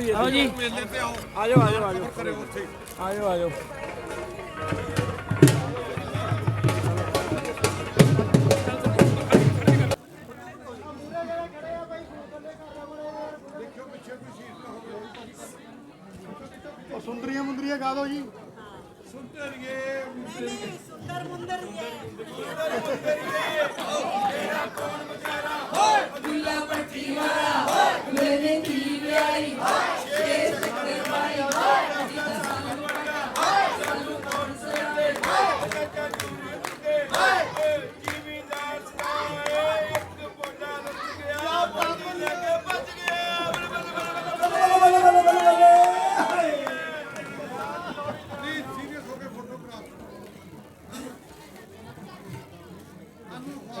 ਜੀ ਆਓ ਜੀ। ਮੇਲੇ ਤੇ ਆਓ ਆ ਜਾਓ ਆ ਜਾਓ ਆ ਜਾਓ ਕਰੇ ਉੱਥੇ ਆ ਜਾਓ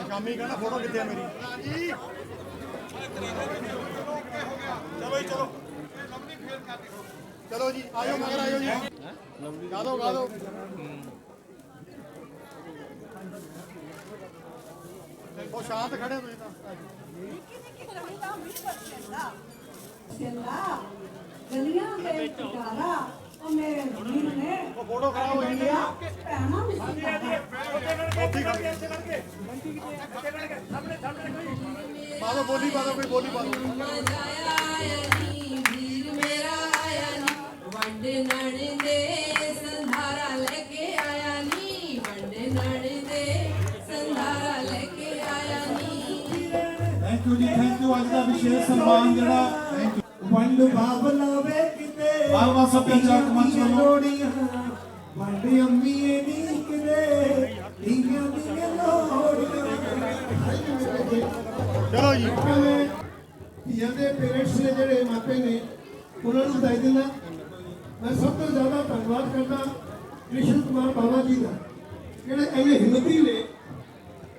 ਸ਼ਾਮੀ ਕਹਿੰਦਾ ਫੋਟੋ ਕਿੱਥੇ ਆ ਮੇਰੀ ਚਲੋ ਜੀ ਚਲੋ ਇਹ ਲੰਬੀ ਫੇਰ ਕਰ ਦਿਓ ਚਲੋ ਜੀ ਆਇਓ ਮਗਰ ਆਇਓ ਜੀ ਗਾ ਦੋ ਗਾ ਦੋ ਉਹ ਸ਼ਾਂਤ ਖੜੇ ਹੋ ਤੁਸੀਂ ਤਾਂ ਚੰਗਾ ਗਲੀਆਂ ਦੇ ਟਿਕਾਰਾ ਉਹ ਮੇਰੇ ਵੀਰ ਨੇ ਉਹ ਫੋਟੋ ਖਰਾਬ ਹੋ ਜਾਂਦੀ ਆ। ਭੈਣਾਂ ਵੀ ਸਿਖਾਇਆ ਬਾਦੋ ਬੋਲੀ ਬਾਦੋ ਕੋਈ ਬੋਲੀ ਬਾਦੋ ਮਜ਼ਾ ਆਇਆ ਨੀ ਵੀਰ ਮੇਰਾ ਆਇਆ ਨੀ ਵੰਡੇ ਨਣ ਦੇ ਸੰਧਾਰਾ ਲੈ ਕੇ ਆਇਆ ਨੀ ਵੰਡੇ ਨਣ ਦੇ ਸੰਧਾਰਾ ਲੈ ਕੇ ਆਇਆ ਨੀ thank you ji thank you ਅੱਜ ਦਾ ਵਿਸ਼ੇਸ਼ ਸਨਮਾਨ ਜਿਹੜਾ ਥੈਂਕ ਯੂ ਵੰਡ ਬਾਬਲਾ ਵੇ ਬਾਬਾ ਸੱਭਿਆਚਾਰਕ ਮੰਚ ਵੱਲੋਂ ਵੰਡ ਅੰਮੀਏ ਨੀ ਕਿਤੇ ਢੀਆਂ ਦੀਆਂ ਲੋੜੀਆਂ ਚਲੋ ਜੀ। ਧੀਆਂ ਦੇ ਪੇਰੈਂਟਸ ਨੇ ਜਿਹੜੇ ਮਾਪੇ ਨੇ ਉਹਨਾਂ ਨੂੰ ਵਧਾਈ ਦਿੰਦਾ। ਮੈਂ ਸਭ ਤੋਂ ਜ਼ਿਆਦਾ ਧੰਨਵਾਦ ਕਰਦਾ ਕ੍ਰਿਸ਼ਨ ਕੁਮਾਰ ਬਾਬਾ ਜੀ ਦਾ ਜਿਹੜੇ ਐਨੇ ਹਿੰਮਤੀ ਨੇ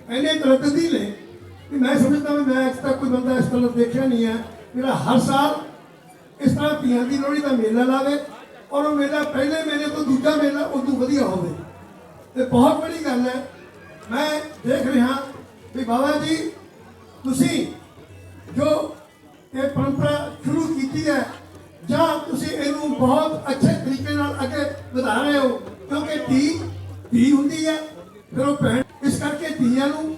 ਐਨੇ ਤਰੱਕਦੀ ਨੇ ਕਿ ਮੈਂ ਸਮਝਦਾ ਵੀ ਮੈਂ ਅੱਜ ਤੱਕ ਕੋਈ ਬੰਦਾ ਇਸ ਤਰ੍ਹਾਂ ਦੇਖਿਆ ਨਹੀਂ ਹੈ। ਜਿਹੜਾ ਹਰ ਸਾਲ ਇਸ ਤਰ੍ਹਾਂ ਧੀਆਂ ਦੀ ਲੋਹੜੀ ਦਾ ਮੇਲਾ ਲਾਵੇ ਔਰ ਉਹ ਮੇਲਾ ਪਹਿਲੇ ਮੇਲੇ ਤੋਂ ਦੂਜਾ ਮੇਲਾ ਉਦੋਂ ਵਧੀਆ ਹੋਵੇ। ਤੇ ਬਹੁਤ ਬੜੀ ਗੱਲ ਹੈ, ਮੈਂ ਦੇਖ ਰਿਹਾ ਵੀ ਬਾਬਾ ਜੀ, ਤੁਸੀਂ ਜੋ ਇਹ ਪਰੰਪਰਾ ਸ਼ੁਰੂ ਕੀਤੀ ਹੈ, ਜਾਂ ਤੁਸੀਂ ਇਹਨੂੰ ਬਹੁਤ ਅੱਛੇ ਤਰੀਕੇ ਨਾਲ ਅੱਗੇ ਵਧਾ ਰਹੇ ਹੋ, ਕਿਉਂਕਿ ਧੀ ਧੀ ਹੁੰਦੀ ਹੈ, ਫਿਰ ਉਹ ਭੈਣ, ਇਸ ਕਰਕੇ ਧੀਆਂ ਨੂੰ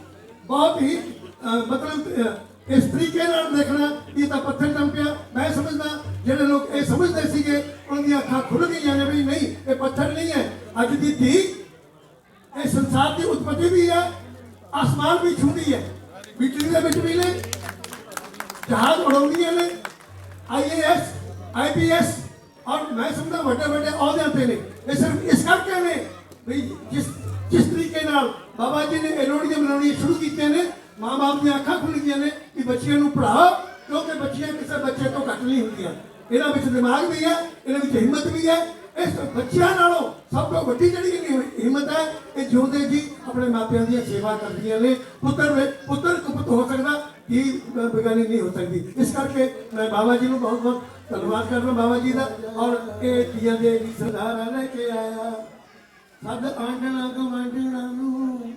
ਬਹੁਤ ਹੀ ਮਤਲਬ ਇਸ ਤਰੀਕੇ ਨਾਲ ਦੇਖਣਾ ਇਹ ਤਾਂ ਪੱਥਰ ਟੰਪਿਆ ਮੈਂ ਸਮਝਦਾ, ਜਿਹੜੇ ਲੋਕ ਇਹ ਸਮਝਦੇ ਸੀਗੇ, ਉਹਨਾਂ ਦੀਆਂ ਅੱਖਾਂ ਖੁੱਲ ਗਈਆਂ ਨੇ ਵੀ ਨਹੀਂ, ਇਹ ਪੱਥਰ ਨਹੀਂ ਹੈ। ਅੱਜ ਦੀ ਧੀ, ਇਹ ਸੰਸਾਰ ਦੀ ਉਤਪਤੀ ਵੀ ਹੈ, ਆਸਮਾਨ ਵੀ ਛੂੰਦੀ ਹੈ। ਬਿਜਲੀ ਦੇ ਵਿੱਚ ਵੀ ਨੇ, ਜਹਾਜ਼ ਉਡਾਉਂਦੀਆਂ ਨੇ ਆਈਏਐਸ ਆਈਪੀਐਸ ਔਰ ਮੈਂ ਸਮਝਦਾ ਵੱਡੇ ਵੱਡੇ ਅਹੁਦਿਆਂ ਤੇ ਨੇ। ਇਹ ਸਿਰਫ ਇਸ ਕਰਕੇ ਨੇ ਵੀ ਜਿਸ ਜਿਸ ਤਰੀਕੇ ਨਾਲ ਬਾਬਾ ਜੀ ਨੇ ਇਹ ਲੋੜੀਆਂ ਬਣਾਉਣੀਆਂ ਸ਼ੁਰੂ ਕੀਤੀਆਂ ਨੇ, ਮਾਂ-ਬਾਪ ਦੀਆਂ ਅੱਖਾਂ ਖੁੱਲ ਗਈਆਂ ਨੇ ਕਿ ਬੱਚਿਆਂ ਨੂੰ ਪੜਾਓ ਕਿਉਂਕਿ ਬੱਚੀਆਂ ਕਿਸੇ ਬੱਚੇ ਤੋਂ ਘੱਟ ਨਹੀਂ ਹੁੰਦੀਆਂ। ਇਹਨਾਂ ਵਿੱਚ ਦਿਮਾਗ ਵੀ ਹੈ, ਇਹਨਾਂ ਵਿੱਚ ਹਿੰਮਤ ਵੀ ਹੈ। ਇਸ ਬੱਚਿਆਂ ਨਾਲੋਂ ਸਭ ਤੋਂ ਵੱਡੀ ਜਿਹੜੀ ਹਿੰਮਤ ਹੈ, ਇਹ ਜਿਉਂਦੇ ਜੀ ਆਪਣੇ ਮਾਪਿਆਂ ਦੀ ਸੇਵਾ ਕਰਦੀਆਂ ਨੇ। ਪੁੱਤਰ ਪੁੱਤਰ ਕੁਪਤ ਹੋ ਸਕਦਾ ਕਿ ਬੇਗਾਨੀ ਨਹੀਂ ਹੋ ਸਕਦੀ। ਇਸ ਕਰਕੇ ਮੈਂ ਬਾਬਾ ਜੀ ਨੂੰ ਬਹੁਤ ਬਹੁਤ ਧੰਨਵਾਦ ਕਰਦਾ ਬਾਬਾ ਜੀ ਦਾ। ਔਰ ਇਹ ਧੀਆਂ ਦੇ ਵੀ ਸਰਦਾਰਾ ਲੈ ਕੇ ਆਇਆ। ਸਦ ਆਂਡਣਾ ਗਵਾਂਡਣਾ ਨੂੰ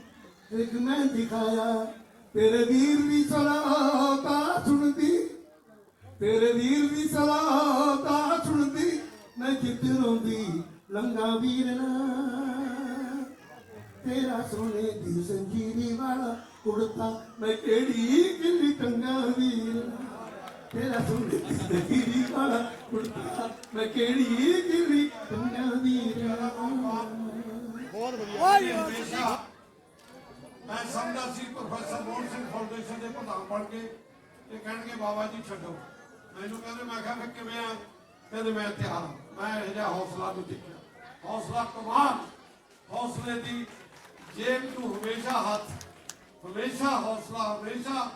ਇੱਕ ਮੈਂ ਦਿਖਾਇਆ। ਤੇਰੇ ਵੀਰ ਦੀ ਸਲਾਹ ਤਾਂ ਸੁਣਦੀ। ਤੇਰੇ ਵੀਰ ਦੀ ਸਲਾਹ ਤਾਂ ਸੁਣਦੀ। ਮੈਂ ਜਿੱਤ ਰੋਂਦੀ ਲੰਗਾ ਵੀਰਨਾ ਤੇਰਾ ਸੋਨੇ ਦੀ ਸੰਜੀਰੀ ਵਾਲਾ ਕੁੜਤਾ ਮੈਂ ਕਿਹੜੀ ਕਿੰਨੀ ਟੰਗਾ ਵੀਰਨਾ ਤੇਰਾ ਸੋਨੇ ਦੀ ਸੰਜੀਰੀ ਵਾਲਾ ਕੁੜਤਾ ਮੈਂ ਕਿਹੜੀ ਕਿੰਨੀ ਟੰਗਾ ਵੀਰਨਾ ਬਹੁਤ ਵਧੀਆ। ਮੈਂ ਸਮਝਦਾ ਸੀ, ਪ੍ਰੋਫੈਸਰ ਮੋਹਨ ਸਿੰਘ ਫਾਊਂਡੇਸ਼ਨ ਦੇ ਪ੍ਰਧਾਨ ਬਣ ਕੇ ਇਹ ਕਹਿਣਗੇ, ਬਾਬਾ ਜੀ, ਛੱਡੋ। ਮੈਨੂੰ ਕਹਿੰਦੇ, ਮੈਂ ਕਿਹਾ, ਫਿਰ ਕਿਵੇਂ ਆ? ਕਹਿੰਦੇ, ਮੈਂ ਤਿਆਰ ਹਾਂ ਮੈਂ ਇਹ ਜਿਹਾ ਹੌਸਲਾ ਨੂੰ ਦੇਖਿਆ। ਹੌਸਲਾ ਕਮਾਨ ਹੌਸਲੇ ਦੀ ਜੇਬ ਨੂੰ ਹਮੇਸ਼ਾ ਹੱਥ, ਹਮੇਸ਼ਾ ਹੌਸਲਾ, ਹਮੇਸ਼ਾ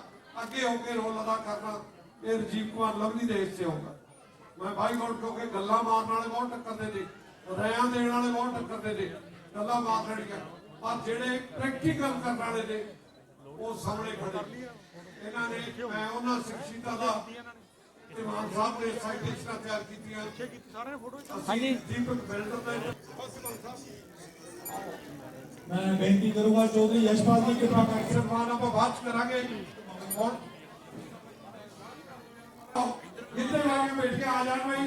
ਅੱਗੇ ਹੋ ਕੇ ਰੋਲ ਅਦਾ ਕਰਨਾ, ਇਹ ਰਜੀਵ ਕੁਮਾਰ ਲਵਲੀ ਦੇ ਹਿੱਸੇ ਹੋਗਾ ਮੈਂ ਬਾਈ ਗੌਡ ਕਿਉਂਕਿ ਗੱਲਾਂ ਮਾਰਨ ਵਾਲੇ ਬਹੁਤ ਟੱਕਰਦੇ ਨੇ ਰਿਆਂ ਦੇਣ ਵਾਲੇ ਬਹੁਤ ਟੱਕਰਦੇ ਨੇ, ਗੱਲਾਂ ਮਾਰ ਲੈਣੀਆਂ ਪਰ ਜਿਹੜੇ ਪ੍ਰੈਕਟੀਕਲ ਕਰਨ ਵਾਲੇ ਨੇ ਉਹ ਸਾਹਮਣੇ ਖੜੇ। ਇਹਨਾਂ ਨੇ ਮੈਂ ਉਹਨਾਂ ਸਿੱਖਿਤਾ ਦਾ ਇਮਾਮ ਸਾਹਿਬ ਨੇ ਸਾਈਟੇਸ਼ਨਾਂ ਤਿਆਰ ਕੀਤੀਆਂ। ਫੋਟੋ ਹਾਂਜੀ ਦੀਪਕ ਬਿਲਡਰ ਦਾ ਮੈਂ ਬੇਨਤੀ ਕਰੂੰਗਾ ਚੌਧਰੀ ਯਸ਼ਪਾਲ ਜੀ ਕਿਰਪਾ ਕਰਕੇ ਸਨਮਾਨ ਆਪਾਂ ਬਾਅਦ ਚ ਕਰਾਂਗੇ। ਹੁਣ ਲਾ ਕੇ ਬੈਠ ਕੇ ਆ ਜਾਣ ਬਈ।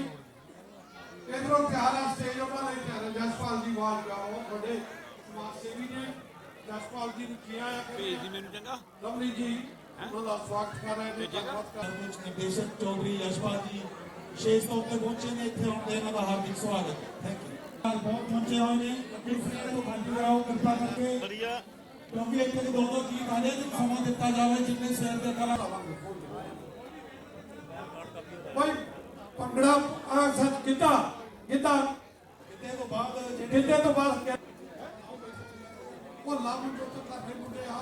ਇਧਰੋਂ ਤਿਆਰ ਆ ਸਟੇਜ ਉਹਨਾਂ ਦੇ ਤਿਆਰ ਆ। ਜਸਪਾਲ ਜੀ ਆਵਾਜ਼ ਗਾਓ ਵੱਡੇ ਸਮਾਜ ਸੇਵੀ ਨੇ ਜਸਪਾਲ ਜੀ ਨੂੰ ਕੀ ਆਇਆ ਭੇਜ ਦੀ ਮੈਨੂੰ ਚੰਗਾ ਲਵਲੀ ਜੀ ਉਹਨਾਂ ਦਾ ਸਵਾਗਤ ਕਰ ਰਹੇ ਨੇ ਧੰਨਵਾਦ ਕਰ ਰਹੇ ਨੇ ਵਿੱਚ ਨਿਰਦੇਸ਼ਕ ਚੌਧਰੀ ਯਸ਼ਪਾਲ ਜੀ ਸ਼ੇਸ਼ ਤੋਂ ਉੱਤੇ ਪਹੁੰਚੇ ਨੇ ਇੱਥੇ ਆਉਣ ਦੇ ਇਹਨਾਂ ਦਾ ਹਾਰਦਿਕ ਸਵਾਗਤ ਥੈਂਕ ਯੂ ਬਹੁਤ ਪਹੁੰਚੇ ਹੋਏ ਨੇ ਅੱਗੇ ਫਰੀਆਂ ਤੋਂ ਖਾਲੀ ਕਰਾਓ ਕਿਰਪਾ ਕਰਕੇ ਵਧੀਆ ਕਿਉਂਕਿ ਇੱਥੇ ਦੇ ਦੋ ਦੋ ਗੀਤ ਆ ਜਾਏ ਤੇ ਸਮਾਂ ਦਿੱਤਾ ਜਾਵੇ ਜਿੰਨੇ ਸ਼ਹਿਰ ਦੇ ਕਲਾ ਬਈ ਭੰਗੜਾ ਆ ਸੱਚ ਕਿੱਦਾਂ ਕਿੱਦਾਂ ਕਿਤੇ ਤੋਂ ਬਾਅਦ ਜਿਹੜੇ ਕਿੱਦਾਂ ਤੋਂ ਬਾਅਦ ਕਿਆ- ਉਹ ਲਾਭ ਨੂੰ ਮੁੰਡੇ ਆ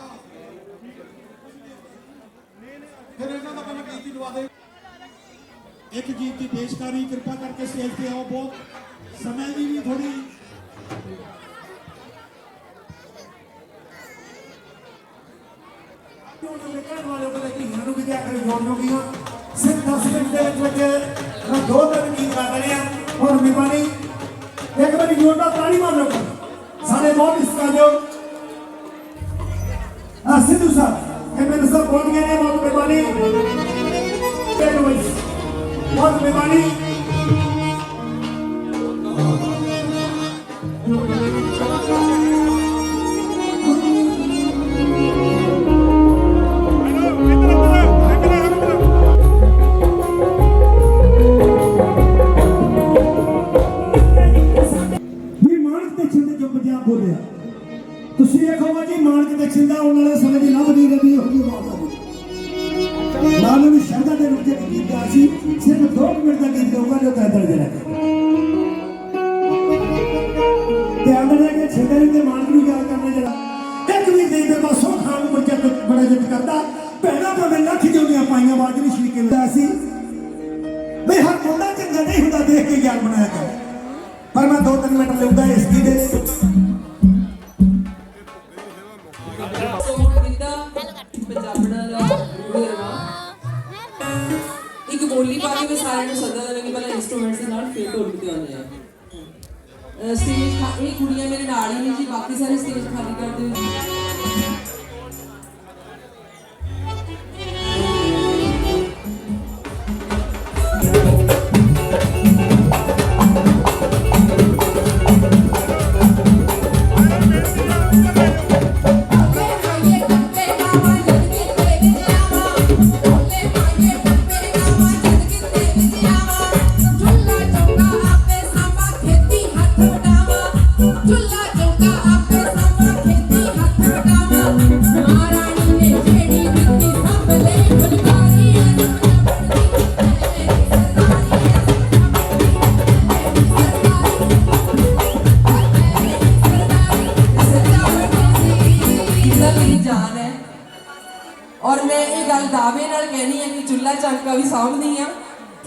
ਫਿਰ ਇਹਨਾਂ ਦਾ ਪਹਿਲਾਂ ਗੀਤ ਹੀ ਲਵਾ ਦੇ। ਇੱਕ ਗੀਤ ਦੀ ਪੇਸ਼ਕਾਰੀ, ਕਿਰਪਾ ਕਰਕੇ ਸਟੇਜ ਤੇ ਆਓ ਬਹੁਤ। ਸਮੇਂ ਦੀ ਵੀ ਥੋੜੀ ਕਹਿਣ ਵਾਲੇ ਉਹਦੇ ਕਿ ਮੈਨੂੰ ਵੀ ਕਿਹਾ ਕਰੇ ਜੋੜ ਜੋਗੀਆਂ ਸਿਰਫ 10 ਮਿੰਟ ਦੇ ਵਿੱਚ ਵਿੱਚ ਮੈਂ ਦੋ ਤਿੰਨ ਗੀਤ ਗਾ ਦੇਣੇ ਆ ਔਰ ਮਿਹਰਬਾਨੀ ਇੱਕ ਵਾਰੀ ਜੋਰਦਾਰ ਤਾੜੀ ਮਾਰ ਲਓ। ਸਾਡੇ ਬਹੁਤ ਇਸਕਾਜੋ ਆ ਸਿੱਧੂ ਸਾਹਿਬ ਇਹ ਮੇਰੇ ਸਾਹਿਬ ਪਹੁੰਚ ਗਏ ਨੇ ਕਰਦਾ। ਭੈਣਾ ਭਾਵੇਂ ਲੱਖ ਜਿਉਂਦੀਆਂ ਪਾਈਆਂ ਬਾਅਦ ਵੀ ਸ਼ਰੀਕੇ ਹੁੰਦਾ ਸੀ। ਬਈ ਹਰ ਮੁੰਡਾ ਚੰਗਾ ਨਹੀਂ ਹੁੰਦਾ, ਦੇਖ ਕੇ ਯਾਰ ਬਣਾਇਆ ਕਰ। ਪਰ ਮੈਂ ਦੋ ਤਿੰਨ ਮਿੰਟ ਲਊਗਾ ਇਸ ਗੀਤ ਦੇ। ਸੋ ਗਿੱਧਾ ਪੰਜਾਬਣਾ ਦਾ ਗੁਰਵਾ ਇੱਕ ਬੋਲੀ ਪਾ ਕੇ ਮੈਂ ਸਾਰਿਆਂ ਨੂੰ ਸੱਦਾ ਦੇਵਾਂਗੀ ਪਹਿਲਾਂ ਇਨਸਟਰੂਮੈਂਟਸ ਦੇ ਨਾਲ ਫਿਰ ਢੋਲਕੀ ਤੇ ਆਉਂਦੇ ਆ। ਸਟੇਜ ਇਹ ਕੁੜੀਆਂ ਮੇਰੇ ਨਾਲ ਹੀ ਨੇ ਜੀ, ਬਾਕੀ ਸਾਰੇ ਸਟੇਜ ਖਾਲੀ ਕਰ ਦਿਓ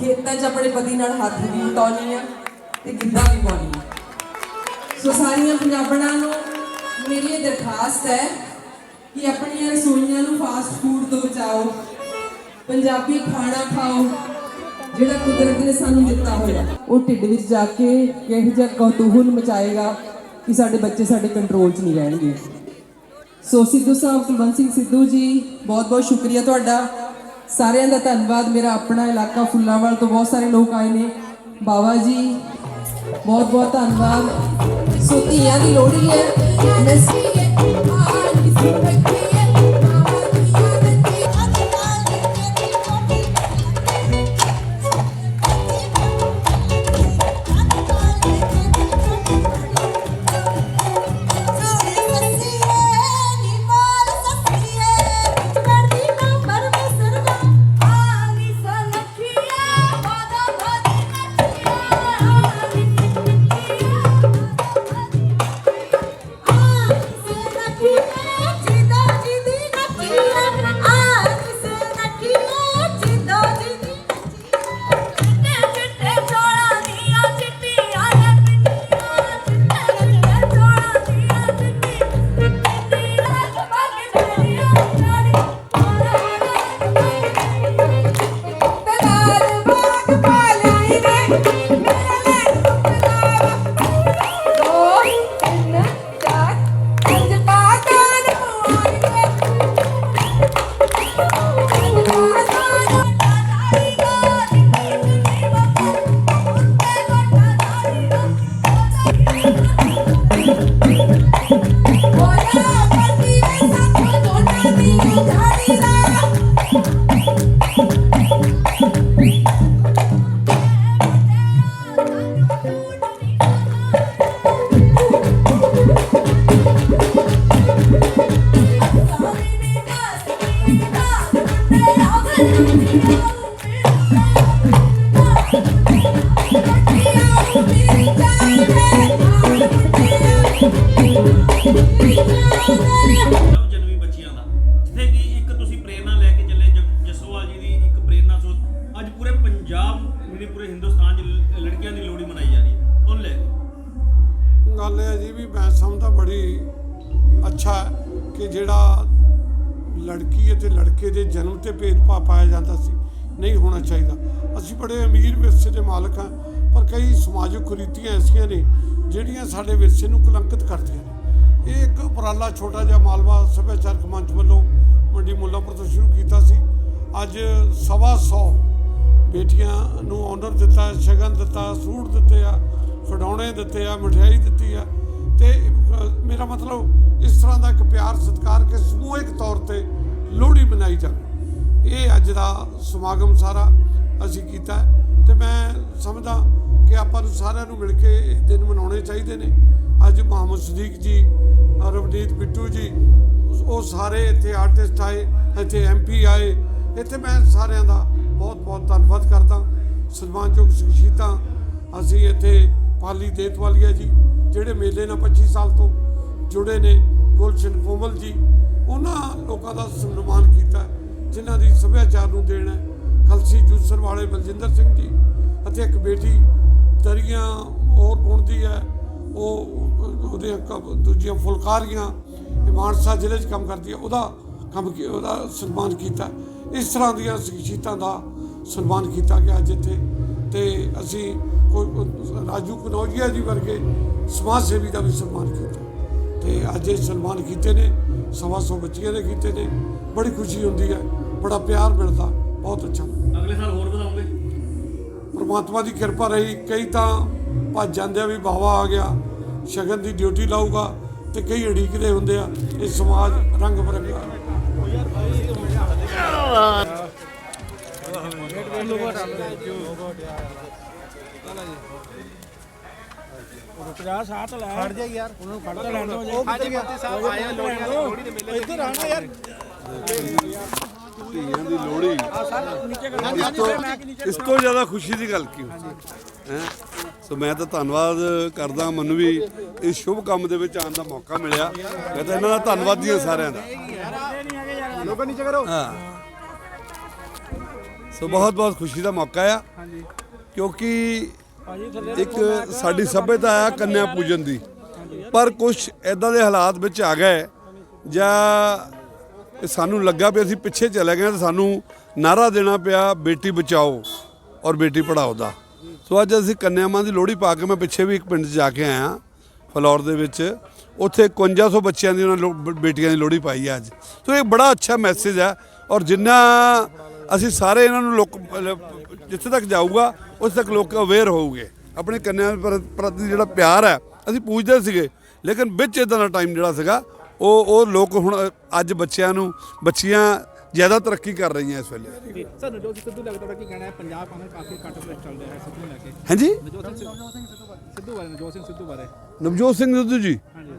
ਖੇਤਾਂ 'ਚ ਆਪਣੇ ਪਤੀ ਨਾਲ ਹੱਥ ਵੀ ਵਟਾਉਣੀ ਆ ਤੇ ਗਿੱਧਾ ਵੀ ਪਾਉਣੀ ਆ ਸੋ ਸਾਰੀਆਂ ਪੰਜਾਬਣਾਂ ਨੂੰ ਮੇਰੀ ਇਹ ਦਰਖਾਸਤ ਹੈ ਕਿ ਆਪਣੀਆਂ ਰਸੋਈਆਂ ਨੂੰ ਫਾਸਟ ਫੂਡ ਤੋਂ ਬਚਾਓ, ਪੰਜਾਬੀ ਖਾਣਾ ਖਾਓ, ਜਿਹੜਾ ਕੁਦਰਤ ਨੇ ਸਾਨੂੰ ਦਿੱਤਾ ਹੋਇਆ। ਉਹ ਢਿੱਡ ਵਿੱਚ ਜਾ ਕੇ ਕਿਹੋ ਜਿਹਾ ਕੌਤੂਹਲ ਮਚਾਏਗਾ ਕਿ ਸਾਡੇ ਬੱਚੇ ਸਾਡੇ ਕੰਟਰੋਲ 'ਚ ਨਹੀਂ ਰਹਿਣਗੇ। ਸੋ ਸਿੱਧੂ ਸਾਹਿਬ, ਕੁਲਵੰਤ ਸਿੰਘ ਸਿੱਧੂ ਜੀ ਬਹੁਤ ਬਹੁਤ ਸ਼ੁਕਰੀਆ ਤੁਹਾਡਾ। ਸਾਰਿਆਂ ਦਾ ਧੰਨਵਾਦ। ਮੇਰਾ ਆਪਣਾ ਇਲਾਕਾ ਫੁੱਲਾਂਵਾਲ ਤੋਂ ਬਹੁਤ ਸਾਰੇ ਲੋਕ ਆਏ ਨੇ। ਬਾਬਾ ਜੀ, ਬਹੁਤ ਬਹੁਤ ਧੰਨਵਾਦ। ਸੋ ਧੀਆਂ ਦੀ ਲੋਹੜੀ ਹੈ ਨਸੀ ਆਲੀ ਸੁਰਖੀ ਐ ਮਾਵਾ ਲੜਕੀ ਅਤੇ ਦੇ ਜਨਮ ਤੇ ਭੇਦਭਾਵ ਪਾਇਆ ਜਾਂਦਾ ਸੀ, ਨਹੀਂ ਹੋਣਾ ਚਾਹੀਦਾ। ਅਸੀਂ ਬੜੇ ਅਮੀਰ ਵਿਰਸੇ ਦੇ ਮਾਲਕ ਹਾਂ, ਪਰ ਕਈ ਸਮਾਜਿਕ ਕੁਰੀਤੀਆਂ ਐਸੀਆਂ ਨੇ ਜਿਹੜੀਆਂ ਸਾਡੇ ਵਿਰਸੇ ਨੂੰ ਕਲੰਕਿਤ ਕਰਦੀਆਂ ਨੇ। ਇਹ ਇੱਕ ਉਪਰਾਲਾ ਛੋਟਾ ਜਿਹਾ ਮਾਲਵਾ ਸੱਭਿਆਚਾਰਕ ਮੰਚ ਵੱਲੋਂ ਮੰਡੀ ਮੁੱਲਾਪੁਰ ਤੋਂ ਸ਼ੁਰੂ ਕੀਤਾ ਸੀ। ਅੱਜ ਸਵਾ ਸੌ ਬੇਟੀਆਂ ਨੂੰ ਆਨਰ ਦਿੱਤਾ, ਸ਼ਗਨ ਦਿੱਤਾ, ਸੂਟ ਦਿੱਤੇ ਆ, ਖਿਡੌਣੇ ਦਿੱਤੇ ਆ, ਮਠਿਆਈ ਦਿੱਤੀ ਆ। ਤੇ ਮੇਰਾ ਮਤਲਬ ਇਸ ਤਰ੍ਹਾਂ ਦਾ ਇੱਕ ਪਿਆਰ, ਸਤਿਕਾਰ ਕੇ ਸਮੂਹਿਕ ਤੌਰ ਤੇ ਲੋਹੜੀ ਮਨਾਈ ਜਾਵੇ ਇਹ ਅੱਜ ਦਾ ਸਮਾਗਮ ਸਾਰਾ ਅਸੀਂ ਕੀਤਾ ਹੈ ਤੇ ਮੈਂ ਸਮਝਦਾ ਕਿ ਆਪਾਂ ਨੂੰ ਸਾਰਿਆਂ ਨੂੰ ਮਿਲ ਕੇ ਇਹ ਦਿਨ ਮਨਾਉਣੇ ਚਾਹੀਦੇ ਨੇ। ਅੱਜ ਮੁਹੰਮਦ ਸਦੀਕ ਜੀ, ਰਵਨੀਤ ਬਿੱਟੂ ਜੀ, ਉਹ ਸਾਰੇ ਇੱਥੇ ਆਰਟਿਸਟ ਆਏ, ਇੱਥੇ ਐਮਪੀ ਆਏ। ਇੱਥੇ ਮੈਂ ਸਾਰਿਆਂ ਦਾ ਬਹੁਤ ਬਹੁਤ ਧੰਨਵਾਦ ਕਰਦਾ। ਸਨਮਾਨਯੋਗ ਸ਼ਖਸੀਅਤਾਂ, ਅਸੀਂ ਇੱਥੇ ਪਾਲੀ ਦੇਤਵਾਲੀਆ ਜੀ, ਜਿਹੜੇ ਮੇਲੇ ਨਾਲ 25 ਸਾਲ ਤੋਂ ਜੁੜੇ ਨੇ, ਗੁਲਸ਼ਨ ਕੋਮਲ ਜੀ ਉਹਨਾਂ ਲੋਕਾਂ ਦਾ ਸਨਮਾਨ ਕੀਤਾ ਜਿਨ੍ਹਾਂ ਦੀ ਸੱਭਿਆਚਾਰ ਨੂੰ ਦੇਣ ਹੈ। ਕਲਸੀ ਜੂਸਰ ਵਾਲੇ ਬਲਜਿੰਦਰ ਸਿੰਘ ਜੀ ਅਤੇ ਇੱਕ ਬੇਟੀ ਦਰੀਆਂ ਹੋਰ ਬੁਣਦੀ ਹੈ, ਉਹ ਉਹਦੇ ਦੂਜੀਆਂ ਫੁਲਕਾਰੀਆਂ ਮਾਨਸਾ ਜ਼ਿਲ੍ਹੇ 'ਚ ਕੰਮ ਕਰਦੀ ਹੈ, ਉਹਦਾ ਕੰਮ ਕੀ, ਉਹਦਾ ਸਨਮਾਨ ਕੀਤਾ ਇਸ ਤਰ੍ਹਾਂ ਦੀਆਂ ਸ਼ਖਸੀਅਤਾਂ ਦਾ ਸਨਮਾਨ ਕੀਤਾ ਗਿਆ ਅੱਜ ਇੱਥੇ ਤੇ ਅਸੀਂ ਕੋਈ ਰਾਜੂ ਕਨੌਜੀਆ ਜੀ ਵਰਗੇ ਸਮਾਜ ਸੇਵੀ ਦਾ ਵੀ ਸਨਮਾਨ ਕੀਤਾ। ਤੇ ਅੱਜ ਇਹ ਸਨਮਾਨ ਕੀਤੇ ਨੇ ਸਵਾ ਸੌ ਬੱਚੀਆਂ ਨੇ ਕੀਤੇ ਨੇ। ਬੜੀ ਖੁਸ਼ੀ ਹੁੰਦੀ ਹੈ ਬੜਾ ਪਿਆਰ ਮਿਲਦਾ ਬਹੁਤ ਅੱਛਾ। ਅਗਲੇ ਸਾਲ ਹੋਰ ਵਧਾਉਂਗੇ? ਪ੍ਰਮਾਤਮਾ ਦੀ ਕਿਰਪਾ ਰਹੀ ਕਈ ਤਾਂ ਭੱਜ ਜਾਂਦੇ ਆ ਵੀ ਬਾਵਾ ਆ ਗਿਆ ਸ਼ਗਨ ਦੀ ਡਿਊਟੀ ਲਾਊਗਾ ਤੇ ਕਈ ਅੜੀਕਦੇ ਹੁੰਦੇ ਆ ਇਹ ਸਮਾਜ ਰੰਗ ਬਰੰਗਾ। ਧੀਆਂ ਦੀ ਲੋਹੜੀ। ਇਸ ਤੋਂ ਇਸ ਤੋਂ ਜ਼ਿਆਦਾ ਖੁਸ਼ੀ ਦੀ ਗੱਲ ਕੀ ਹੈ? ਸੋ ਮੈਂ ਤਾਂ ਧੰਨਵਾਦ ਕਰਦਾ ਮੈਨੂੰ ਵੀ ਇਸ ਸ਼ੁਭ ਕੰਮ ਦੇ ਵਿੱਚ ਆਉਣ ਦਾ ਮੌਕਾ ਮਿਲਿਆ। ਮੈਂ ਤਾਂ ਇਹਨਾਂ ਦਾ ਧੰਨਵਾਦੀ ਹਾਂ ਸਾਰਿਆਂ ਦਾ। ਲੋਕਾਂ ਨੀਚੇ ਕਰੋ। ਹਾਂ। ਸੋ ਬਹੁਤ ਬਹੁਤ ਖੁਸ਼ੀ ਦਾ ਮੌਕਾ ਆ। ਕਿਉਂਕਿ ਇੱਕ ਸਾਡੀ ਸਭਿਅਤਾ ਆ ਕੰਨਿਆ ਪੂਜਨ ਦੀ। ਪਰ ਕੁਝ ਐਦਾਂ ਦੇ ਹਾਲਾਤ ਵਿੱਚ ਆ ਗਏ ਜਾਂ ਸਾਨੂੰ ਲੱਗਾ ਵੀ ਅਸੀਂ ਪਿੱਛੇ ਚਲੇ ਗਏ ਤਾਂ ਸਾਨੂੰ ਨਾਰਾ ਦੇਣਾ ਪਿਆ, ਬੇਟੀ ਬਚਾਓ ਔਰ ਬੇਟੀ ਪੜਾਓ ਦਾ। ਸੋ ਅੱਜ ਅਸੀਂ ਕੰਨਿਆਵਾਂ ਦੀ ਲੋਹੜੀ ਪਾ ਕੇ ਮੈਂ ਪਿੱਛੇ ਵੀ ਇੱਕ ਪਿੰਡ 'ਚ ਜਾ ਕੇ ਆਇਆ, ਫਲੌਰ ਦੇ ਵਿੱਚ। ਉੱਥੇ 5100 ਬੱਚਿਆਂ ਦੀ ਉਹਨਾਂ ਲੋ- ਬ- ਬੇਟੀਆਂ ਦੀ ਲੋਹੜੀ ਪਾਈ ਹੈ ਅੱਜ। ਸੋ ਇਹ ਬੜਾ ਅੱਛਾ ਮੈਸੇਜ ਹੈ ਔਰ ਜਿੰਨਾ ਅਸੀਂ ਸਾਰੇ ਇਹਨਾਂ ਨੂੰ ਲੋਕ ਜਿੱਥੇ ਤੱਕ ਜਾਊਗਾ ਉਸ ਤੱਕ ਲੋਕ ਅਵੇਅਰ ਹੋਊਗੇ। ਆਪਣੇ ਕੰਨਿਆਂ ਪਰ- ਪ੍ਰਤੀ ਜਿਹੜਾ ਪਿਆਰ ਹੈ ਅਸੀਂ ਪੂਜਦੇ ਸੀਗੇ ਲੇਕਿਨ ਵਿੱਚ ਇਦਾਂ ਦਾ ਟਾਈਮ ਜਿਹੜਾ ਸੀਗਾ ਉਹ ਉਹ ਲੋਕ ਹੁਣ ਅੱਜ ਬੱਚਿਆਂ ਨੂੰ ਬੱਚੀਆਂ ਜ਼ਿਆਦਾ ਤਰੱਕੀ ਕਰ ਰਹੀਆਂ ਇਸ ਵੇਲੇ। ਨਵਜੋਤ ਸਿੰਘ ਸਿੱਧੂ ਲੱਗਦਾ ਕਿ ਕਹਿਣਾ ਹੈ? ਪੰਜਾਬ ਕਾਂਗਰਸ ਕਾਫੀ ਘੱਟ ਪ੍ਰੈਸ ਚੱਲ ਰਿਹਾ ਹੈ ਸਿੱਧੂ ਲੈ ਕੇ। ਹਾਂਜੀ? ਨਵਜੋਤ ਸਿੰਘ ਸਿੱਧੂ ਬਾਰੇ ਨਵਜੋਤ ਸਿੰਘ ਸਿੱਧੂ ਬਾਰੇ। ਨਵਜੋਤ ਸਿੰਘ ਸਿੱਧੂ ਜੀ। ਹਾਂਜੀ।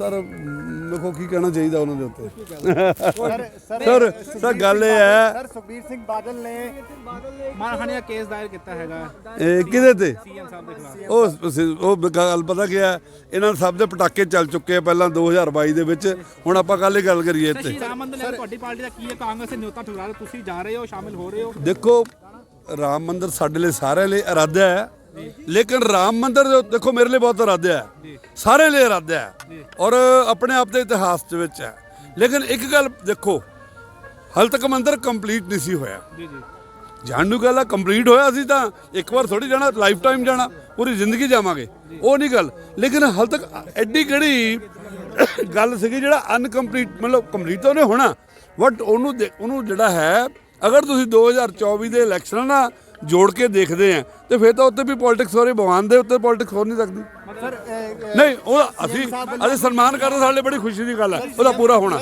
ਸਰ ਦੇਖੋ ਕੀ ਕਹਿਣਾ ਚਾਹੀਦਾ ਉਹਨਾਂ ਦੇ ਉੱਤੇ? ਸਰ ਸਰ ਗੱਲ ਇਹ ਹੈ ਸਰ ਸੁਖਬੀਰ ਸਿੰਘ ਬਾਦਲ ਨੇ ਮਾਨਹਾਨੀ ਦਾ ਕੇਸ ਦਾਇਰ ਕੀਤਾ ਹੈਗਾ। ਇਹ ਕਿਹਦੇ ਤੇ? ਸੀਐਮ ਸਾਹਿਬ ਦੇ ਖਿਲਾਫ। ਉਹ ਉਹ ਗੱਲ ਪਤਾ ਕੀ ਹੈ? ਇਹਨਾਂ ਸਭ ਦੇ ਪਟਾਕੇ ਚੱਲ ਚੁੱਕੇ ਆ ਪਹਿਲਾਂ 2022 ਦੇ ਵਿੱਚ। ਹੁਣ ਆਪਾਂ ਕੱਲ ਹੀ ਗੱਲ ਕਰੀਏ ਇੱਥੇ। ਸ਼੍ਰੀ ਰਾਮ ਮੰਦਿਰ ਲੈ ਕੇ ਤੁਹਾਡੀ ਪਾਰਟੀ ਦਾ ਕੀ ਹੈ? ਕਾਂਗਰਸ ਦੇ ਨਿਯੋਤਾ ਠੁਕਰਾ ਰਹੇ ਤੁਸੀਂ ਜਾ ਰਹੇ ਹੋ ਸ਼ਾਮਿਲ ਹੋ ਰਹੇ ਹੋ? ਦੇਖੋ ਰਾਮ ਮੰਦਿਰ ਸਾਡੇ ਲਈ ਸਾਰਿਆਂ ਲਈ ਇਰਾਦਾ ਹੈ। ਲੇਕਿਨ ਰਾਮ ਮੰਦਿਰ ਜੋ- ਦੇਖੋ ਮੇਰੇ ਲਈ ਬਹੁਤ ਇਰਾਦਾ ਹੈ। ਸਾਰੇ ਲਈ ਇਰਾਦਾ ਹੈ। ਔਰ ਆਪਣੇ ਆਪ ਦੇ ਇਤਿਹਾਸ ਦੇ ਵਿੱਚ ਹੈ। ਲੇਕਿਨ ਇੱਕ ਗੱਲ ਦੇਖੋ ਹਾਲ ਤੱਕ ਮੰਦਿਰ ਕੰਪਲੀਟ ਨਹੀਂ ਸੀ ਹੋਇਆ। ਜੀ ਜੀ। ਜਾਣ ਗੱਲ ਆ ਕੰਪਲੀਟ ਹੋਇਆ ਸੀ ਤਾਂ ਇੱਕ ਵਾਰ ਥੋੜੀ ਜਾਣਾ ਲਾਈਫ ਟਾਈਮ ਜਾਣਾ ਪੂਰੀ ਜ਼ਿੰਦਗੀ ਜਾਵਾਂਗੇ। ਉਹ ਨਹੀਂ ਗੱਲ। ਲੇਕਿਨ ਹਾਲ ਤੱਕ ਐਡੀ ਕਿਹੜੀ ਗੱਲ ਸੀਗੀ ਜਿਹੜਾ ਅਨਕੰਪਲੀਟ ਮਤਲਬ ਕੰਪਲੀਟ ਤਾਂ ਉਹਨੇ ਹੋਣਾ ਬਟ ਉਹਨੂੰ ਉਹਨੂੰ ਜਿਹੜਾ ਹੈ ਅਗਰ ਤੁਸੀਂ 2024 ਦੇ ਇਲੈਕਸ਼ਨਾਂ ਨਾਲ ਜੋੜ ਕੇ ਦੇਖਦੇ ਆ ਤੇ ਫਿਰ ਤਾਂ ਉੱਤੇ ਵੀ ਪੋਲਿਟਿਕਸ ਹੋ ਰਹੀ ਭਗਵਾਨ ਦੇ ਉੱਤੇ ਪੋਲਿਟਿਕਸ ਹੋ ਨਹੀਂ ਸਕਦੀ ਨਹੀਂ ਉਹ ਅਸੀਂ ਅਸੀਂ ਸਨਮਾਨ ਕਰਦੇ ਸਾਡੇ ਲਈ ਬੜੀ ਖੁਸ਼ੀ ਦੀ ਗੱਲ ਹੈ ਉਹਦਾ ਪੂਰਾ ਹੋਣਾ।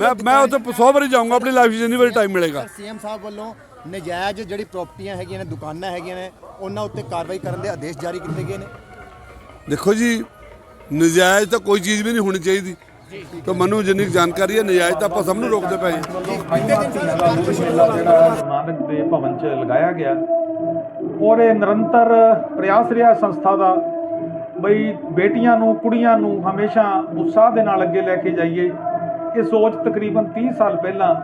ਮੈਂ ਮੈਂ ਉੱਥੇ 100 ਵਾਰੀ ਜਾਊਂਗਾ ਆਪਣੀ ਲਾਈਫ 'ਚ ਜਿੰਨੀ ਵਾਰੀ ਟਾਈਮ ਮਿਲੇਗਾ। ਸੀਐਮ ਸਾਹਿਬ ਵੱਲੋਂ ਨਜਾਇਜ਼ ਜਿਹੜੀ ਪ੍ਰਾਪਰਟੀਆਂ ਹੈਗੀਆਂ ਨੇ ਦੁਕਾਨਾਂ ਹੈਗੀਆਂ ਨੇ ਉਹਨਾਂ ਉੱਤੇ ਕਾਰਵਾਈ ਕਰਨ ਦੇ ਆਦੇਸ਼ ਜਾਰੀ ਕੀਤੇ ਗਏ ਨੇ। ਦੇਖੋ ਜੀ ਨਜਾਇਜ਼ ਤਾਂ ਕੋਈ ਚੀਜ਼ ਵੀ ਨਹੀਂ ਹੋਣੀ ਚਾਹੀਦੀ। ਤਾਂ ਮੈਨੂੰ ਜਿੰਨੀ ਜਾਣਕਾਰੀ ਹੈ, ਨਜਾਇਜ਼ ਤਾਂ ਆਪਾਂ ਸਭ ਨੂੰ ਰੋਕਦੇ ਪਏ ਹਾਂ। ਨਾਨਕ ਦੇ ਭਵਨ 'ਚ ਲਗਾਇਆ ਗਿਆ। ਔਰ ਇਹ ਨਿਰੰਤਰ ਪ੍ਰਯਾਸ ਰਿਹਾ ਸੰਸਥਾ ਦਾ, ਬਈ ਬੇਟੀਆਂ ਨੂੰ, ਕੁੜੀਆਂ ਨੂੰ ਹਮੇਸ਼ਾ ਉਤਸ਼ਾਹ ਦੇ ਨਾਲ ਅੱਗੇ ਲੈ ਕੇ ਜਾਈਏ। ਇਹ ਸੋਚ ਤਕਰੀਬਨ 30 ਸਾਲ ਪਹਿਲਾਂ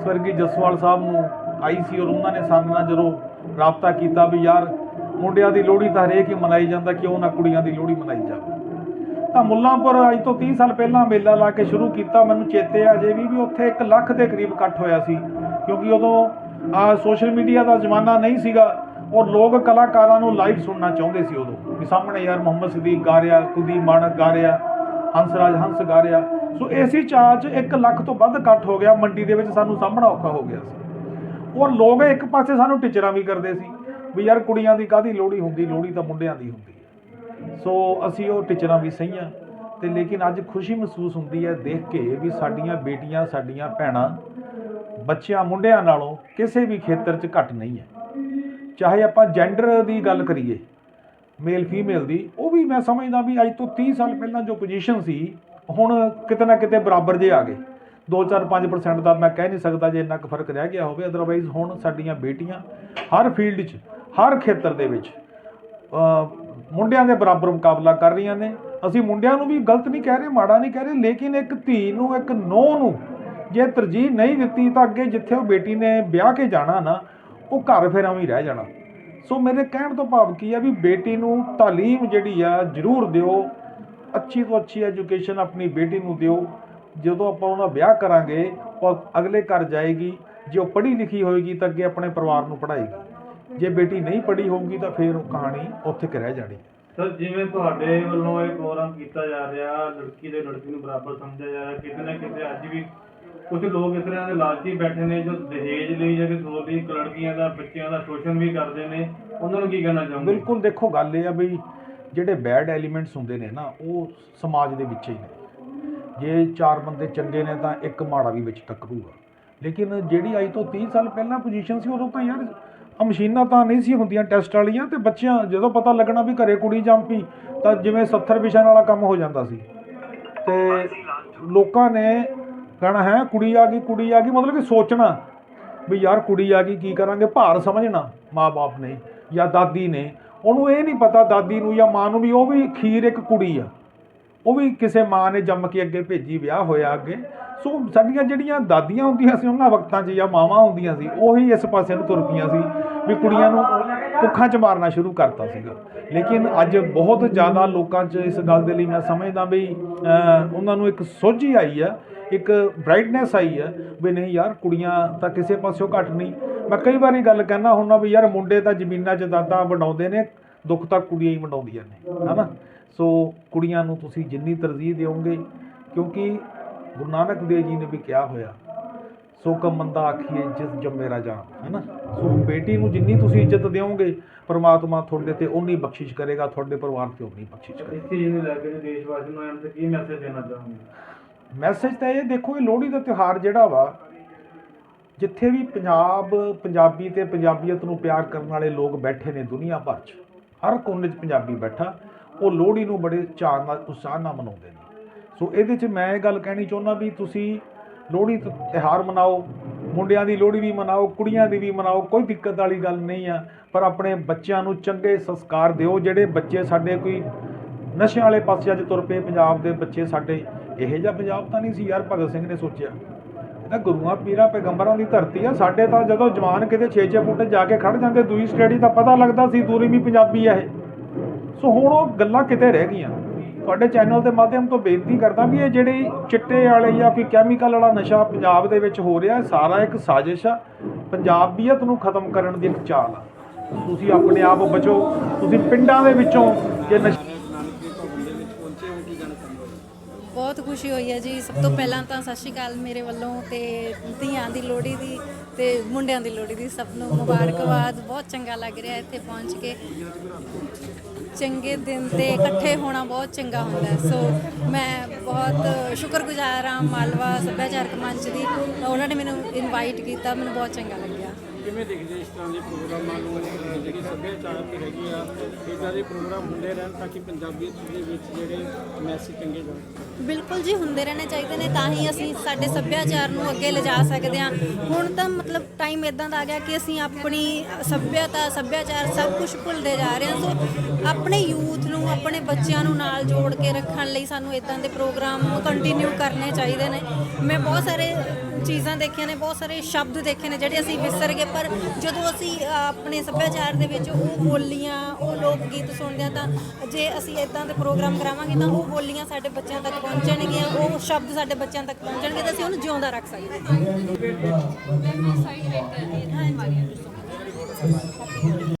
ਸਵਰਗੀ ਜਸਵਾਲ ਸਾਹਿਬ ਨੂੰ ਆਈ ਸੀ ਔਰ ਉਹਨਾਂ ਨੇ ਸਾਨੂੰ ਨਾਲ ਜਦੋਂ ਰਾਬਤਾ ਕੀਤਾ ਵੀ ਯਾਰ ਮੁੰਡਿਆਂ ਦੀ ਲੋਹੜੀ ਤਾਂ ਹਰੇਕ ਹੀ ਮਨਾਈ ਜਾਂਦਾ, ਕਿਉਂ ਨਾ ਕੁੜੀਆਂ ਦੀ ਲੋਹੜੀ ਮਨਾਈ ਜਾਵੇ। ਤਾਂ ਮੁੱਲਾਂਪੁਰ ਅੱਜ ਤੋਂ 30 ਸਾਲ ਪਹਿਲਾਂ ਮੇਲਾ ਲਾ ਕੇ ਸ਼ੁਰੂ ਕੀਤਾ, ਮੈਨੂੰ ਚੇਤੇ ਆ ਅਜੇ ਵੀ ਵੀ ਉੱਥੇ 1 ਲੱਖ ਦੇ ਕਰੀਬ ਇਕੱਠ ਹੋਇਆ ਸੀ। ਕਿਉਂਕਿ ਉਦੋਂ ਆ ਸੋਸ਼ਲ ਮੀਡੀਆ ਦਾ ਜ਼ਮਾਨਾ ਨਹੀਂ ਸੀਗਾ ਔਰ ਲੋਕ ਕਲਾਕਾਰਾਂ ਨੂੰ ਲਾਈਵ ਸੁਣਨਾ ਚਾਹੁੰਦੇ ਸੀ ਉਦੋਂ। ਵੀ ਸਾਹਮਣੇ ਯਾਰ ਮੁਹੰਮਦ ਸਦੀਕ ਗਾ ਰਿਹਾ, ਕੁਲਦੀਪ ਮਾਨਕ ਗਾ ਰਿਹਾ, ਹੰਸਰਾਜ ਹੰਸ ਗਾ ਰਿਹਾ। ਸੋ ਇਸੇ ਚਾਅ 'ਚ 1 ਲੱਖ ਤੋਂ ਵੱਧ ਇਕੱਠ ਹੋ ਗਿਆ, ਮੰਡੀ ਦੇ ਵਿੱਚ ਸਾਨੂੰ ਸਾਹਮਣਾ ਔਖਾ ਹੋ ਗਿਆ ਸੀ। ਔਰ ਲੋਕ ਇੱਕ ਪਾਸੇ ਸਾਨੂੰ ਟੀਚਰਾਂ ਵੀ ਕਰਦੇ ਸੀ, ਵੀ ਯਾਰ ਕੁੜੀਆਂ ਦੀ ਕਾਹਦੀ ਲੋਹੜੀ ਹੁੰਦੀ, ਲੋਹੜੀ ਤਾਂ ਮੁੰਡਿਆਂ ਦੀ ਹੁੰਦੀ। ਸੋ ਅਸੀਂ ਉਹ ਟੀਚਰਾਂ ਵੀ ਸਹੀਆਂ ਤੇ ਲੇਕਿਨ ਅੱਜ ਖੁਸ਼ੀ ਮਹਿਸੂਸ ਹੁੰਦੀ ਹੈ ਦੇਖ ਕੇ ਵੀ ਸਾਡੀਆਂ ਬੇਟੀਆਂ, ਸਾਡੀਆਂ ਭੈਣਾਂ ਬੱਚਿਆਂ, ਮੁੰਡਿਆਂ ਨਾਲੋਂ ਕਿਸੇ ਵੀ ਖੇਤਰ 'ਚ ਘੱਟ ਨਹੀਂ ਹੈ। ਚਾਹੇ ਆਪਾਂ ਜੈਂਡਰ ਦੀ ਗੱਲ ਕਰੀਏ ਮੇਲ ਫੀਮੇਲ ਦੀ, ਉਹ ਵੀ ਮੈਂ ਸਮਝਦਾ ਵੀ ਅੱਜ ਤੋਂ 30 ਸਾਲ ਪਹਿਲਾਂ ਜੋ ਪੋਜੀਸ਼ਨ ਸੀ, ਹੁਣ ਕਿਤੇ ਨਾ ਕਿਤੇ ਬਰਾਬਰ ਜੇ ਆ ਗਏ। 2-4-5% ਦਾ ਮੈਂ ਕਹਿ ਨਹੀਂ ਸਕਦਾ ਜੇ ਇੰਨਾ ਕੁ ਫ਼ਰਕ ਰਹਿ ਗਿਆ ਹੋਵੇ ਅਦਰਵਾਈਜ਼ ਹੁਣ ਸਾਡੀਆਂ ਬੇਟੀਆਂ ਹਰ ਫੀਲਡ 'ਚ, ਹਰ ਖੇਤਰ ਦੇ ਵਿੱਚ ਮੁੰਡਿਆਂ ਦੇ ਬਰਾਬਰ ਮੁਕਾਬਲਾ ਕਰ ਰਹੀਆਂ ਨੇ। ਅਸੀਂ ਮੁੰਡਿਆਂ ਨੂੰ ਵੀ ਗਲਤ ਨਹੀਂ ਕਹਿ ਰਹੇ, ਮਾੜਾ ਨਹੀਂ ਕਹਿ ਰਹੇ, ਲੇਕਿਨ ਇੱਕ ਧੀ ਨੂੰ, ਇੱਕ ਨੂੰਹ ਨੂੰ ਜੇ ਤਰਜੀਹ ਨਹੀਂ ਦਿੱਤੀ ਤਾਂ ਅੱਗੇ ਜਿੱਥੇ ਉਹ ਬੇਟੀ ਨੇ ਵਿਆਹ ਕੇ ਜਾਣਾ ਨਾ, ਉਹ ਘਰ ਫਿਰ ਐਵੇਂ ਹੀ ਰਹਿ ਜਾਣਾ। ਸੋ ਮੇਰੇ ਕਹਿਣ ਤੋਂ ਭਾਵ ਕੀ ਆ ਵੀ ਬੇਟੀ ਨੂੰ ਤਾਲੀਮ ਜਿਹੜੀ ਆ, ਜ਼ਰੂਰ ਦਿਓ। ਅੱਛੀ ਤੋਂ ਅੱਛੀ ਐਜੂਕੇਸ਼ਨ ਆਪਣੀ ਬੇਟੀ ਨੂੰ ਦਿਓ। ਜਦੋਂ ਆਪਾਂ ਉਹਦਾ ਵਿਆਹ ਕਰਾਂਗੇ, ਉਹ ਅਗਲੇ ਘਰ ਜਾਏਗੀ। ਜੇ ਉਹ ਪੜ੍ਹੀ ਲਿਖੀ ਹੋਏਗੀ ਤਾਂ ਅੱਗੇ ਆਪਣੇ ਪਰਿਵਾਰ ਨੂੰ ਪੜ੍ਹਾਏਗੀ। ਜੇ ਬੇਟੀ ਨਹੀਂ ਪੜ੍ਹੀ ਹੋਊਗੀ ਤਾਂ ਫਿਰ ਉਹ ਕਹਾਣੀ ਉੱਥੇ ਕਿ ਰਹਿ ਜਾਣੀ। ਸਰ ਜਿਵੇਂ ਤੁਹਾਡੇ ਵੱਲੋਂ ਇਹ ਪ੍ਰੋਗਰਾਮ ਕੀਤਾ ਜਾ ਰਿਹਾ ਲੜਕੀ ਤੇ ਲੜਕੀ ਨੂੰ ਬਰਾਬਰ ਸਮਝਿਆ ਜਾ ਰਿਹਾ ਕਿਤੇ ਨਾ ਕਿਤੇ ਅੱਜ ਵੀ ਕੁਝ ਲੋਕ ਇਸ ਤਰ੍ਹਾਂ ਦੇ ਲਾਲਚੀ ਬੈਠੇ ਨੇ ਜੋ ਦਹੇਜ ਲਈ ਜਾਂ ਕਿਸੇ ਹੋਰ ਲਈ ਲੜਕੀਆਂ ਦਾ ਬੱਚਿਆਂ ਦਾ ਸ਼ੋਸ਼ਣ ਵੀ ਕਰਦੇ ਨੇ। ਉਹਨਾਂ ਨੂੰ ਕੀ ਕਹਿਣਾ ਚਾਹੁੰਦੇ ਬਿਲਕੁਲ ਦੇਖੋ ਗੱਲ ਇਹ ਆ ਵੀ ਜਿਹੜੇ ਬੈਡ ਐਲੀਮੈਂਟਸ ਹੁੰਦੇ ਨੇ ਨਾ ਉਹ ਸਮਾਜ ਦੇ ਵਿੱਚ ਹੀ ਨੇ। ਜੇ ਚਾਰ ਬੰਦੇ ਚੰਗੇ ਨੇ ਤਾਂ ਇੱਕ ਮਾੜਾ ਵੀ ਵਿੱਚ ਟੱਕਰੂਗਾ। ਲੇਕਿਨ ਜਿਹੜੀ ਅੱਜ ਤੋਂ 30 ਸਾਲ ਪਹਿਲਾਂ ਪੋਜੀਸ਼ਨ ਸੀ ਉਦੋਂ ਤਾਂ ਯਾਰ ਆਹ ਮਸ਼ੀਨਾਂ ਤਾਂ ਨਹੀਂ ਸੀ ਹੁੰਦੀਆਂ ਟੈਸਟ ਵਾਲੀਆਂ ਤੇ ਬੱਚਿਆਂ ਜਦੋਂ ਪਤਾ ਲੱਗਣਾ ਵੀ ਘਰੇ ਕੁੜੀ ਜੰਮ ਪਈ, ਤਾਂ ਜਿਵੇਂ 70 ਵਿਸ਼ਿਆਂ ਵਾਲਾ ਕੰਮ ਹੋ ਜਾਂਦਾ ਸੀ। ਤੇ ਲੋਕਾਂ ਨੇ ਕਹਿਣਾ ਹੈ, ਕੁੜੀ ਆ ਗਈ, ਕੁੜੀ ਆ ਗਈ, ਮਤਲਬ ਕਿ ਸੋਚਣਾ ਵੀ ਯਾਰ ਕੁੜੀ ਆ ਗਈ, ਕੀ ਕਰਾਂਗੇ? ਭਾਰ ਸਮਝਣਾ ਮਾਪੇ ਨੇ ਜਾਂ ਦਾਦੀ ਨੇ। ਉਹਨੂੰ ਇਹ ਨਹੀਂ ਪਤਾ ਦਾਦੀ ਨੂੰ ਜਾਂ ਮਾਂ ਨੂੰ ਵੀ ਉਹ ਵੀ ਖੀਰ ਇੱਕ ਕੁੜੀ ਆ। ਉਹ ਵੀ ਕਿਸੇ ਮਾਂ ਨੇ ਜੰਮ ਕੇ ਅੱਗੇ ਭੇਜੀ ਵਿਆਹ ਹੋਇਆ ਅੱਗੇ। ਸੋ ਸਾਡੀਆਂ ਜਿਹੜੀਆਂ ਦਾਦੀਆਂ ਹੁੰਦੀਆਂ ਸੀ, ਉਹਨਾਂ ਵਕਤਾਂ 'ਚ ਜਾਂ ਮਾਵਾਂ ਹੁੰਦੀਆਂ ਸੀ, ਉਹੀ ਇਸ ਪਾਸੇ ਨੂੰ ਤੁਰ ਪਈਆਂ ਸੀ ਵੀ ਕੁੜੀਆਂ ਨੂੰ ਕੁੱਖਾਂ 'ਚ ਮਾਰਨਾ ਸ਼ੁਰੂ ਕਰਤਾ ਸੀਗਾ। ਲੇਕਿਨ ਅੱਜ ਬਹੁਤ ਜ਼ਿਆਦਾ ਲੋਕਾਂ 'ਚ ਇਸ ਗੱਲ ਦੇ ਲਈ ਮੈਂ ਸਮਝਦਾ ਵੀ ਉਹਨਾਂ ਨੂੰ ਇੱਕ ਸੋਝੀ ਆਈ ਆ, ਇੱਕ ਬ੍ਰਾਈਟਨੈਸ ਆਈ ਹੈ ਵੀ ਨਹੀਂ ਯਾਰ, ਕੁੜੀਆਂ ਤਾਂ ਕਿਸੇ ਪਾਸਿਓਂ ਘੱਟ ਨਹੀਂ। ਮੈਂ ਕਈ ਵਾਰੀ ਗੱਲ ਕਹਿਣਾ ਹੁੰਦਾ ਵੀ ਯਾਰ ਮੁੰਡੇ ਤਾਂ ਜ਼ਮੀਨਾਂ 'ਚ ਦਾਦਾ ਵਡਾਉਂਦੇ ਨੇ, ਦੁੱਖ ਤਾਂ ਕੁੜੀਆਂ ਹੀ ਵਡਾਉਂਦੀਆਂ ਨੇ, ਹਨਾ? ਸੋ ਕੁੜੀਆਂ ਨੂੰ ਤੁਸੀਂ ਜਿੰਨੀ ਤਰਜੀਹ ਦਿਓਗੇ ਕਿਉਂਕਿ ਗੁਰੂ ਨਾਨਕ ਦੇਵ ਜੀ ਨੇ ਵੀ ਕਿਹਾ ਹੋਇਆ ਸੋ ਕਮ ਮੰਦਾ ਆਖੀਏ ਜਿਸ ਜੰਮੇ ਰਾਜਾ ਹੈਨਾ? ਸੋ ਬੇਟੀ ਨੂੰ ਜਿੰਨੀ ਤੁਸੀਂ ਇੱਜ਼ਤ ਦਿਓਗੇ ਪ੍ਰਮਾਤਮਾ ਤੁਹਾਡੇ ਤੇ ਉਨੀ ਬਖਸ਼ਿਸ਼ ਕਰੇਗਾ ਤੁਹਾਡੇ ਪਰਿਵਾਰ ਤੇ ਉਨੀ ਬਖਸ਼ਿਸ਼ ਕਰੇਗਾ। ਇਸ ਚੀਜ਼ ਨੂੰ ਲੈ ਕੇ ਦੇਸ਼ ਵਾਸੀਆਂ ਨੂੰ ਐਂਡ ਤੇ ਕੀ ਮੈਸੇਜ ਦੇਣਾ ਚਾਹੁੰਦੇ ਮੈਸੇਜ ਤਾਂ ਇਹ ਦੇਖੋ ਇਹ ਲੋਹੜੀ ਦਾ ਤਿਉਹਾਰ ਜਿਹੜਾ ਵਾ ਜਿੱਥੇ ਵੀ ਪੰਜਾਬ ਪੰਜਾਬੀ ਤੇ ਪੰਜਾਬੀਅਤ ਨੂੰ ਪਿਆਰ ਕਰਨ ਵਾਲੇ ਲੋਕ ਬੈਠੇ ਨੇ ਦੁਨੀਆ ਭਰ 'ਚ ਹਰ ਕੋਨੇ 'ਚ ਪੰਜਾਬੀ ਬੈਠਾ ਉਹ ਲੋਹੜੀ ਨੂੰ ਬੜੇ ਚਾਅ ਨਾਲ, ਉਤਸ਼ਾਹ ਨਾਲ ਮਨਾਉਂਦੇ ਨੇ। ਸੋ ਇਹਦੇ 'ਚ ਮੈਂ ਇਹ ਗੱਲ ਕਹਿਣੀ ਚਾਹੁੰਦਾ ਵੀ ਤੁਸੀਂ ਲੋਹੜੀ ਤ- ਤਿਉਹਾਰ ਮਨਾਓ, ਮੁੰਡਿਆਂ ਦੀ ਲੋਹੜੀ ਵੀ ਮਨਾਓ, ਕੁੜੀਆਂ ਦੀ ਵੀ ਮਨਾਓ, ਕੋਈ ਦਿੱਕਤ ਵਾਲੀ ਗੱਲ ਨਹੀਂ ਆ। ਪਰ ਆਪਣੇ ਬੱਚਿਆਂ ਨੂੰ ਚੰਗੇ ਸੰਸਕਾਰ ਦਿਓ, ਜਿਹੜੇ ਬੱਚੇ ਸਾਡੇ ਕੋਈ ਨਸ਼ਿਆਂ ਵਾਲੇ ਪਾਸੇ ਅੱਜ ਤੁਰ ਪਏ, ਪੰਜਾਬ ਦੇ ਬੱਚੇ ਸਾਡੇ, ਇਹੋ ਜਿਹਾ ਪੰਜਾਬ ਤਾਂ ਨਹੀਂ ਸੀ ਯਾਰ, ਭਗਤ ਸਿੰਘ ਨੇ ਸੋਚਿਆ। ਇਹ ਤਾਂ ਗੁਰੂਆਂ, ਪੀਰਾਂ, ਪੈਗੰਬਰਾਂ ਦੀ ਧਰਤੀ ਆ, ਸਾਡੇ ਤਾਂ ਜਦੋਂ ਜਵਾਨ ਕਿਤੇ 6-6 ਫੁੱਟ ਜਾ ਕੇ ਖੜ ਜਾਂਦੇ, ਦੂਈ ਸਟੇਡੀ ਤਾਂ ਪਤਾ ਲੱਗਦਾ ਸੀ ਦੂਰੀ ਵੀ ਪੰਜਾਬੀ ਆ ਇਹ। ਸੋ ਹੁਣ ਉਹ ਗੱਲਾਂ ਕਿਤੇ ਰਹਿ ਗਈਆਂ। ਤੁਹਾਡੇ ਚੈਨਲ ਦੇ ਮਾਧਿਅਮ ਤੋਂ ਬੇਨਤੀ ਕਰਦਾ ਵੀ ਇਹ ਜਿਹੜੇ ਚਿੱਟੇ ਵਾਲੇ ਜਾਂ ਕੋਈ ਕੈਮੀਕਲ ਵਾਲਾ ਨਸ਼ਾ ਪੰਜਾਬ ਦੇ ਵਿੱਚ ਹੋ ਰਿਹਾ ਸਾਰਾ ਇੱਕ ਸਾਜ਼ਿਸ਼ ਆ। ਪੰਜਾਬੀਅਤ ਨੂੰ ਖਤਮ ਕਰਨ ਦੀ ਇੱਕ ਚਾਲ ਆ। ਤੁਸੀਂ ਆਪਣੇ ਆਪ ਬਚੋ। ਤੁਸੀਂ ਪਿੰਡਾਂ ਦੇ ਵਿੱਚੋਂ ਜੇ ਨਸ਼ਾ ਬਹੁਤ ਖੁਸ਼ੀ ਹੋਈ ਹੈ ਜੀ। ਸਭ ਤੋਂ ਪਹਿਲਾਂ ਤਾਂ ਸਤਿ ਸ਼੍ਰੀ ਅਕਾਲ ਮੇਰੇ ਵੱਲੋਂ ਤੇ ਧੀਆਂ ਦੀ ਲੋਹੜੀ ਦੀ ਤੇ ਮੁੰਡਿਆਂ ਦੀ ਲੋਹੜੀ ਦੀ ਸਭ ਨੂੰ ਮੁਬਾਰਕਬਾਦ। ਬਹੁਤ ਚੰਗਾ ਲੱਗ ਰਿਹਾ ਇੱਥੇ ਪਹੁੰਚ ਕੇ। ਚੰਗੇ ਦਿਨ ਤੇ ਇਕੱਠੇ ਹੋਣਾ ਬਹੁਤ ਚੰਗਾ ਹੁੰਦਾ ਹੈ। ਸੋ ਮੈਂ ਬਹੁਤ ਸ਼ੁਕਰਗੁਜ਼ਾਰ ਹਾਂ ਮਾਲਵਾ ਸੱਭਿਆਚਾਰਕ ਮੰਚ ਦੀ ਉਹਨਾਂ ਨੇ ਮੈਨੂੰ ਇਨਵਾਈਟ ਕੀਤਾ, ਮੈਨੂੰ ਬਹੁਤ ਚੰਗਾ ਲੱਗਿਆ ਕਿਵੇਂ ਦੇਖਦੇ ਇਸ ਤਰ੍ਹਾਂ ਦੇ ਪ੍ਰੋਗਰਾਮਾਂ ਨੂੰ ਜਿਹੜੀ ਸੱਭਿਆਚਾਰ ਹੈਗੀ ਆ ਇਦਾਂ ਦੇ ਪ੍ਰੋਗਰਾਮ ਹੁੰਦੇ ਰਹਿਣ ਤਾਂ ਕਿ ਪੰਜਾਬੀਅਤ ਦੇ ਵਿੱਚ ਜਿਹੜੇ ਮੈਸੇਜ ਚੰਗੇ ਜਾਣ? ਬਿਲਕੁਲ ਜੀ, ਹੁੰਦੇ ਰਹਿਣੇ ਚਾਹੀਦੇ ਨੇ, ਤਾਂ ਹੀ ਅਸੀਂ ਸਾਡੇ ਸੱਭਿਆਚਾਰ ਨੂੰ ਅੱਗੇ ਲਿਜਾ ਸਕਦੇ ਹਾਂ। ਹੁਣ ਤਾਂ ਮਤਲਬ ਟਾਈਮ ਇਦਾਂ ਦਾ ਆ ਗਿਆ ਕਿ ਅਸੀਂ ਆਪਣੀ ਸੱਭਿਅਤਾ, ਸੱਭਿਆਚਾਰ ਸਭ ਕੁਝ ਭੁੱਲਦੇ ਜਾ ਰਹੇ ਹਾਂ। ਸੋ ਆਪਣੇ ਯੂਥ ਨੂੰ, ਆਪਣੇ ਬੱਚਿਆਂ ਨੂੰ ਨਾਲ ਜੋੜ ਕੇ ਰੱਖਣ ਲਈ ਸਾਨੂੰ ਇਦਾਂ ਦੇ ਪ੍ਰੋਗਰਾਮ ਕੰਟੀਨਿਊ ਕਰਨੇ ਚਾਹੀਦੇ ਨੇ। ਮੈਂ ਬਹੁਤ ਸਾਰੇ ਚੀਜ਼ਾਂ ਦੇਖੀਆਂ ਨੇ, ਬਹੁਤ ਸਾਰੇ ਸ਼ਬਦ ਦੇਖੇ ਨੇ ਜਿਹੜੇ ਅਸੀਂ ਵਿਸਰ ਗਏ, ਪਰ ਜਦੋਂ ਅਸੀਂ ਆਪਣੇ ਸੱਭਿਆਚਾਰ ਦੇ ਵਿੱਚ ਉਹ ਬੋਲੀਆਂ, ਉਹ ਲੋਕ ਗੀਤ ਸੁਣਦੇ ਹਾਂ ਤਾਂ ਜੇ ਅਸੀਂ ਇਦਾਂ ਦੇ ਪ੍ਰੋਗਰਾਮ ਕਰਾਵਾਂਗੇ, ਤਾਂ ਉਹ ਬੋਲੀਆਂ ਸਾਡੇ ਬੱਚਿਆਂ ਤੱਕ ਪਹੁੰਚਣਗੀਆਂ, ਉਹ ਸ਼ਬਦ ਸਾਡੇ ਬੱਚਿਆਂ ਤੱਕ ਪਹੁੰਚਣਗੇ ਤਾਂ ਅਸੀਂ ਉਹਨੂੰ ਜਿਉਂਦਾ ਰੱਖ ਸਕਦੇ ਹਾਂ।